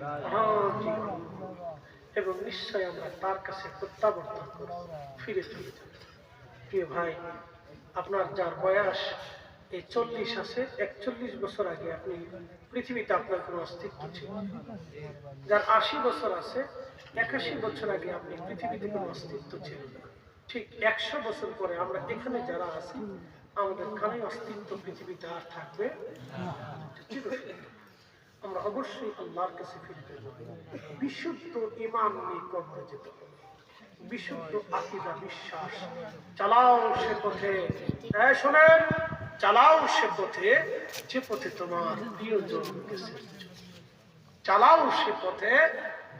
মহাজীবন এবং নিশ্চয় আমরা তার কাছে প্রত্যাবর্তন করব, ফিরে চলে যাব। প্রিয় ভাই, আপনার যার বয়স এই চল্লিশ আছে, একচল্লিশ বছর আগে আপনি পৃথিবীতে আপনার কোনো অস্তিত্ব ছিল যার আশি বছর আছে, একাশি বছর আগে আপনি পৃথিবীতে কোনো অস্তিত্ব ছিল ঠিক একশো বছর পরে আমরা এখানে যারা আছি, আমাদের কানে অস্তিত্ব পৃথিবীতে আর থাকবে। আমরা অবশ্যই আল্লাহর কাছে ফিরতে বিশুদ্ধ ইমান নিয়ে কবরে যেতে হবে। বিশুদ্ধ আকিদা, বিশ্বাস। চালাও সে পথে। হ্যাঁ শোনেন, চালাও সে পথে, যে পথে তোমার প্রিয়জন গেছে চালাও সে পথে,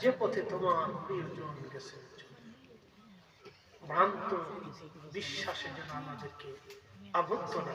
যে পথে তোমার প্রিয়জন গেছে ভ্রান্ত বিশ্বাসে যেন আমাদেরকে আবদ্ধ না।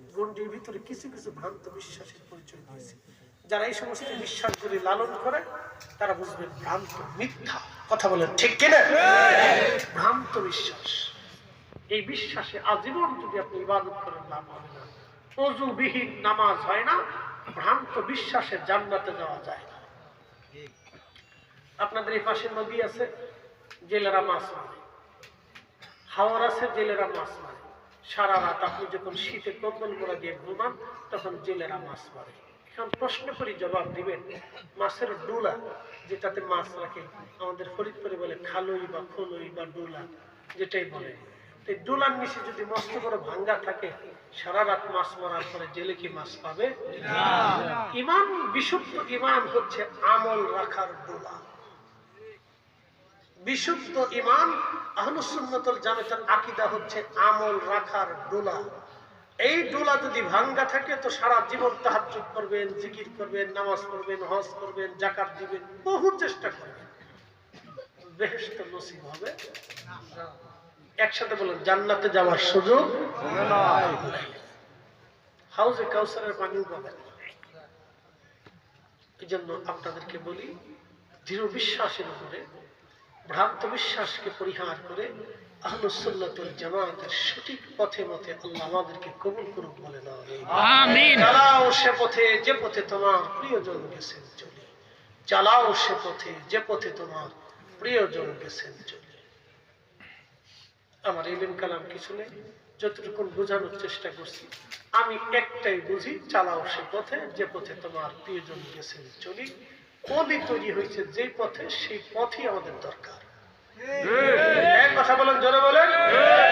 গণ্ডির ভিতরে কিছু কিছু ভ্রান্ত বিশ্বাসের পরিচয় দিয়েছি। যারা এই সমস্ত বিশ্বাসগুলি লালন করে, তারা বুঝবেন ভ্রান্ত মিথ্যা। কথা বলেন ঠিক কিনা? ভ্রান্ত বিশ্বাস। এই বিশ্বাসে আজীবন যদি আপনি ইবাদত করেন, লাভ হবে না। অজুবিহীন নামাজ হয় না, ভ্রান্ত বিশ্বাসে জান্নাতে যাওয়া যায় না। আপনাদের এই পাশে নদী আছে, জেলেরা মাছ মারে। হাওয়ার আছে, জেলেরা মাছ মারে। সারা রাত আপনি যখন শীতে কম্বল মোড়া দিয়ে ঘুমান তখন জেলেরা মাছ মারে। এখন প্রশ্ন করি জবাব দিবেন? মাছের ডুলা যেটাতে মাছ রাখে আমাদের ফরিদপুরে বলে খালই বা খোলই বা ডুলা যেটাই বলে। তো ডুলার নিচে যদি মস্ত করে ভাঙ্গা থাকে সারা রাত মাছ মারার পরে জেলে কি মাছ পাবে? ইমান বিশুদ্ধ ইমান হচ্ছে আমল রাখার ডোলা। বিশুদ্ধ ইমান আহলুসুন্নতুল জামাতের আকিদা হচ্ছে আমল রাখার ডোলা। এই ডোলা যদি ভাঙ্গা থাকে তো সারা জীবন তাহাজ্জুদ করবেন, জিকির করবেন, নামাজ পড়বেন, হজ করবেন জাকাত দিবেন, বহু চেষ্টা করবেন। বেহেশত নসিব হবে। একসাথে বলেন, জান্নাতে যাওয়ার সুযোগ হাউজে কাউসারের পানিও পাবেন। এই জন্য আপনাদেরকে বলি, দৃঢ় বিশ্বাসের উপরে ভ্রান্ত বিশ্বাসকে পরিহার করে আহলুসুল্লাতুল জামাতের সঠিক পথে মতে আল্লাহ আমাদেরকে কবুল করুক বলে চালাও সে পথে যে পথে তোমার প্রিয়জন গেছেন চলে। চালাও সে পথে যে পথে তোমার প্রিয়জন গেছেন চলে। আমার ইলিম কালাম কিছু নেই যতটুকু বোঝানোর চেষ্টা করছি আমি একটাই বুঝি চালাও সে পথে যে পথে তোমার প্রিয়জন গেছেন চলি। অলিক তৈরি হয়েছে যে পথে সেই পথই আমাদের দরকার। হ্যাঁ। এক কথা বলেন জোরে বলেন। হ্যাঁ।